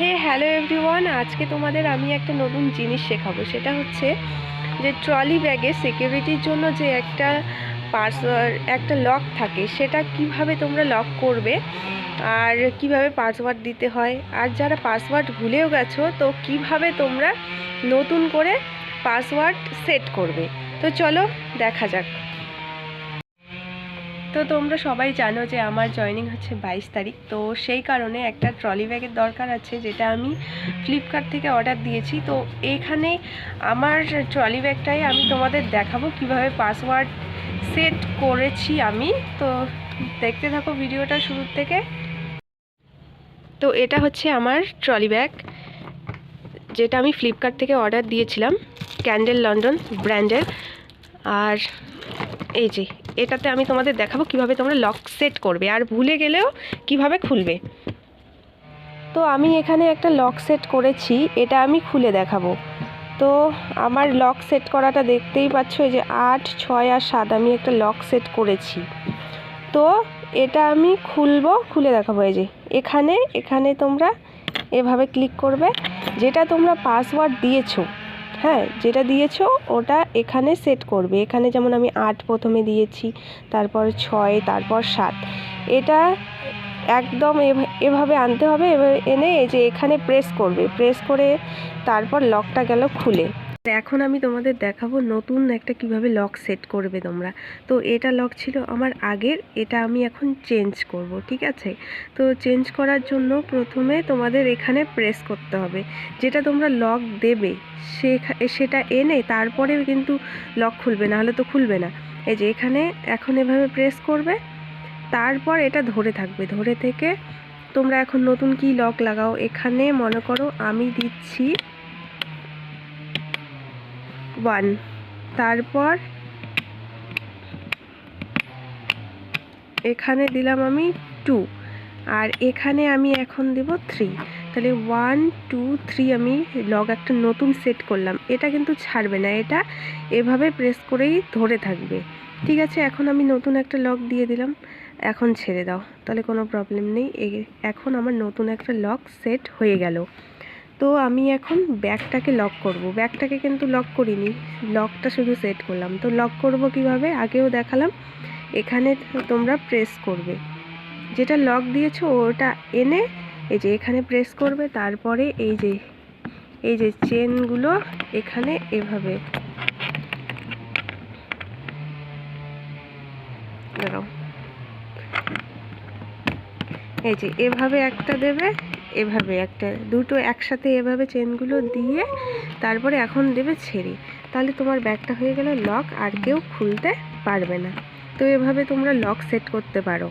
হে hello everyone আজকে তোমাদের আমি একটা নতুন জিনিস শেখাবো। সেটা হচ্ছে যে ট্রলি ব্যাগে সিকিউরিটির জন্য যে একটা পাসওয়ার্ড একটা লক থাকে, সেটা কীভাবে তোমরা লক করবে আর কীভাবে পাসওয়ার্ড দিতে হয়? আর যারা পাসওয়ার্ড ভুলেও গেছো, তো কীভাবে তোমরা নতুন করে পাসওয়ার্ড সেট করবে? তো চলো, দেখা যাক। তো তোমরা সবাই জানো যে আমার জয়েনিং হচ্ছে বাইশ তারিখ। তো সেই কারণে একটা ট্রলি ব্যাগের দরকার আছে, যেটা আমি ফ্লিপকার্ট থেকে অর্ডার দিয়েছি। তো এখানে আমার ট্রলি ব্যাগটাই আমি তোমাদের দেখাবো কীভাবে পাসওয়ার্ড সেট করেছি আমি। তো দেখতে থাকো ভিডিওটা শুরুর থেকে। তো এটা হচ্ছে আমার ট্রলি ব্যাগ যেটা আমি ফ্লিপকার্ট থেকে অর্ডার দিয়েছিলাম ক্যান্ডেল লন্ডন ব্র্যান্ডের আর এই যে এটাতে আমি তোমাদের দেখাবো কীভাবে তোমরা লক সেট করবে আর ভুলে গেলেও কীভাবে খুলবে। তো আমি এখানে একটা লক সেট করেছি, এটা আমি খুলে দেখাবো। তো আমার লক সেট করাটা দেখতেই পাচ্ছ, এই যে আট, ছয় আর সাত আমি একটা লক সেট করেছি। তো এটা আমি খুলবো, খুলে দেখাবো, এই যে এখানে এখানে তোমরা এভাবে ক্লিক করবে, যেটা তোমরা পাসওয়ার্ড দিয়েছ। হ্যাঁ যেটা দিয়েছ ওটা এখানে সেট করবে। এখানে যেমন আমি আট প্রথমে দিয়েছি, তারপর ছয়, তারপর সাত। এটা একদম এভা- এভাবে আনতে হবে এনে যে এখানে প্রেস করবে। প্রেস করে তারপর লকটা গেল খুলে। এখন আমি তোমাদের দেখাবো নতুন একটা কীভাবে লক সেট করবে তোমরা। তো এটা লক ছিল আমার আগের, এটা আমি এখন চেঞ্জ করব, ঠিক আছে? তো চেঞ্জ করার জন্য প্রথমে তোমাদের এখানে প্রেস করতে হবে। যেটা তোমরা লক দেবে সেটা এনে তারপরে কিন্তু লক খুলবে না হলে তো খুলবে না। এই যে এখানে, এখন এভাবে প্রেস করবে, তারপর এটা ধরে থাকবে। ধরে থেকে তোমরা এখন নতুন কি লক লাগাও? এখানে মনে করো আমি দিচ্ছি ওয়ান তারপর এখানে দিলাম আমি টু আর এখানে আমি এখন দেব থ্রি তাহলে ওয়ান টু থ্রি আমি লগ একটা নতুন সেট করলাম। এটা কিন্তু ছাড়বে না, এটা এভাবে প্রেস করেই ধরে থাকবে। ঠিক আছে, এখন আমি নতুন একটা লক দিয়ে দিলাম। এখন ছেড়ে দাও, তাহলে কোনো প্রবলেম নেই। এখন আমার নতুন একটা লক সেট হয়ে গেল। তো আমি এখন ব্যাগটাকে লক করব। ব্যাগটাকে কিন্তু লক করিনি লকটা শুধু সেট করলাম। তো লক করব কীভাবে? আগেও দেখালাম, এখানে তোমরা প্রেস করবে। যেটা লক দিয়েছ ওটা এনে এই যে এখানে প্রেস করবে, তারপরে এই যে এই যে চেনগুলো এখানে এভাবে। এই যে এভাবে একটা দেবে এভাবে একটা দুটো একসাথে এভাবে চেনগুলো দিয়ে তারপরে এখন দেবে ছেড়ে। তাহলে তোমার ব্যাগটা হয়ে গেল লক আর কেউ খুলতে পারবে না। তো এভাবে তোমরা লক সেট করতে পারো।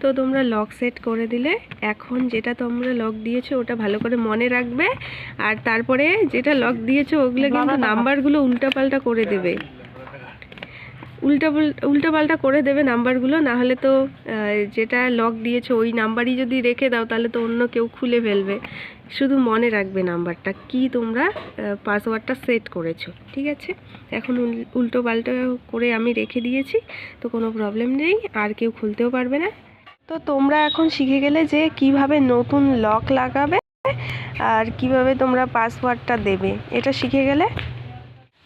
তো তোমরা লক সেট করে দিলে এখন যেটা তোমরা লক দিয়েছ ওটা ভালো করে মনে রাখবে। আর তারপরে যেটা লক দিয়েছ ওগুলো কিন্তু নাম্বারগুলো উল্টাপাল্টা করে দেবে। উল্টা উল্টাপাল্টা করে দেবে নাম্বারগুলো না হলে তো যেটা লক দিয়েছ ওই নাম্বারই যদি রেখে দাও, তাহলে তো অন্য কেউ খুলে ফেলবে। শুধু মনে রাখবে নাম্বারটা, কি তোমরা পাসওয়ার্ডটা সেট করেছ, ঠিক আছে? এখন উল- উল্টো পাল্টা করে আমি রেখে দিয়েছি, তো কোনো প্রবলেম নেই, আর কেউ খুলতেও পারবে না। তো তোমরা এখন শিখে গেলে যে কীভাবে নতুন লক লাগাবে, আর কীভাবে তোমরা পাসওয়ার্ডটা দেবে, এটা শিখে গেলে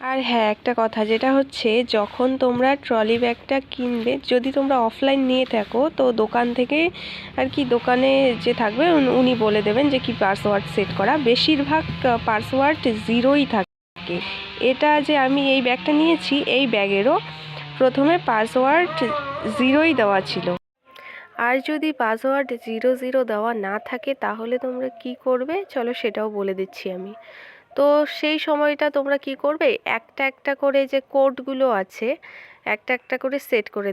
আর হ্যাঁ একটা কথা, যেটা হচ্ছে যখন তোমরা ট্রলি ব্যাগটা কিনবে, যদি তোমরা অফলাইন নিয়ে থাকো, তো দোকান থেকে আর কি দোকানে যে থাকবে, উনি- বলে দেবেন যে কি পাসওয়ার্ড সেট করা। বেশিরভাগ পাসওয়ার্ড জিরোই থাকে। এটা যে আমি এই ব্যাগটা নিয়েছি, এই ব্যাগেরও প্রথমে পাসওয়ার্ড জিরোই দেওয়া ছিল। আর যদি পাসওয়ার্ড জিরো জিরো দেওয়া না থাকে, তাহলে তোমরা কি করবে? চলো সেটাও বলে দিচ্ছি আমি। তো সেই সময়টা তোমরা কি করবে? একটা একটা করে যে কোডগুলো আছে, একটা একটা করে সেট করে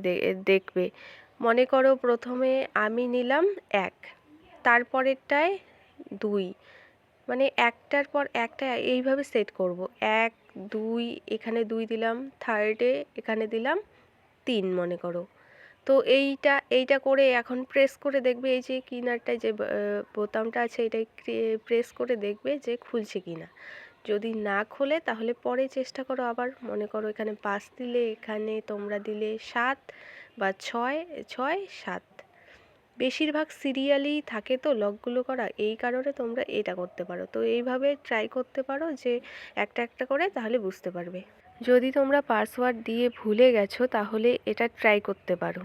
দেখবে। মনে করো প্রথমে আমি নিলাম এক, তারপরেরটায় দুই মানে একটার পর একটা এইভাবে সেট করব। এক, দুই, এখানে দুই দিলাম থার্ডে এখানে দিলাম তিন মনে করো। তো এইটা এইটা করে এখন প্রেস করে দেখবে এই যে কিনারটায় যে বোতামটা আছে এটা প্রেস করে দেখবে যে খুলছে কিনা। যদি না খোলে তাহলে পরে চেষ্টা করো আবার। মনে করো এখানে পাঁচ দিলে এখানে তোমরা দিলে সাত বা ছয় ছয়, সাত। বেশিরভাগ সিরিয়ালই থাকে তো লকগুলো করা, এই কারণে তোমরা এটা করতে পারো। তো এইভাবে ট্রাই করতে পারো যে একটা একটা করে তাহলে বুঝতে পারবে। যদি তোমরা পাসওয়ার্ড দিয়ে ভুলে গেছো তাহলে এটা ট্রাই করতে পারো।